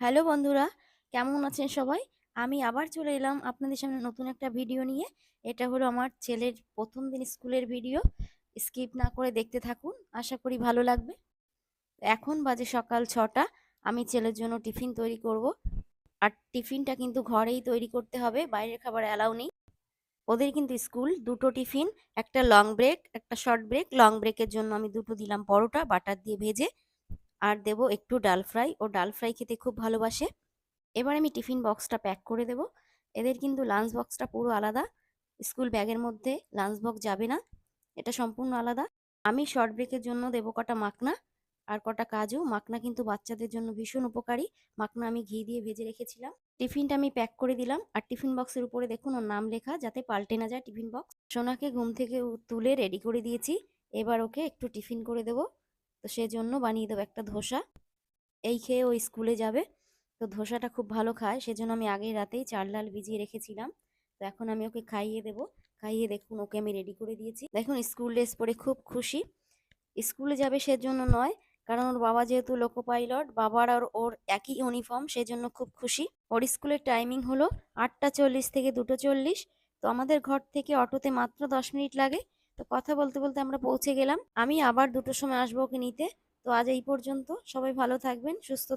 Hello বন্ধুরা, কেমন আছেন সবাই? আমি আবার চলে এলাম আপনাদের সামনে নতুন একটা ভিডিও নিয়ে। এটা হলো আমার ছেলের প্রথম দিন স্কুলের ভিডিও। স্কিপ না করে দেখতে থাকুন, আশা করি ভালো লাগবে। এখন বাজে সকাল ছটা, আমি ছেলের জন্য টিফিন তৈরি করব। আর টিফিনটা কিন্তু ঘরেই তৈরি করতে হবে, বাইরের খাবার অ্যালাউ নেই। ওদের কিন্তু স্কুল দুটো টিফিন, একটা লং ব্রেক, একটা শর্ট ব্রেক। লং ব্রেকের জন্য আমি দুটো দিলাম পরোটা, বাটার দিয়ে ভেজে। আর দেবো একটু ডাল ফ্রাই। ও ডাল ফ্রাই খেতে খুব ভালোবাসে। এবার আমি টিফিন বক্সটা প্যাক করে দেব। এদের কিন্তু লাঞ্চ বক্সটা পুরো আলাদা। স্কুল ব্যাগের মধ্যে লাঞ্চ বক্স যাবে না। এটা সম্পূর্ণ আলাদা। আমি শর্ট ব্রেকের জন্য দেবো কটা মাখনা আর কটা কাজু। মাখনা কিন্তু বাচ্চাদের জন্য ভীষণ উপকারী। মাখনা আমি ঘি দিয়ে ভেজে রেখেছিলাম। টিফিনটা আমি প্যাক করে দিলাম। আর টিফিন বক্সের উপরে দেখুন ওর নাম লেখা যাতে পাল্টে না যায় টিফিন বক্স। সোনাকে ঘুম থেকে তুলে রেডি করে দিয়েছি। এবার ওকে একটু টিফিন করে দেবো। তো সেজন্য বানিয়ে দেবো একটা ধোসা। এই খেয়ে ও স্কুলে যাবে। তো ধোসাটা খুব ভালো খায়, সেজন্য আমি আগের রাতেই চাল ডাল ভিজিয়ে রেখেছিলাম। তো এখন আমি ওকে খাইয়ে দেবো। খাইয়ে দেখুন, ওকে আমি রেডি করে দিয়েছি। দেখুন, স্কুল ড্রেস পরে খুব খুশি। স্কুলে যাবে সেজন্য নয়, কারণ ওর বাবা যেহেতু লোকো পাইলট বাবার আর ওর একই ইউনিফর্ম সেজন্য খুব খুশি। ওর স্কুলের টাইমিং হলো আটটা চল্লিশ থেকে দুটো চল্লিশ। তো আমাদের ঘর থেকে অটোতে মাত্র দশ মিনিট লাগে। তো কথা বলতে বলতে আমরা পৌঁছে গেলাম। আমি আবার দুটোর সময় আসব ওকে নিতে। তো আজ এই পর্যন্ত। সবাই ভালো থাকবেন, সুস্থ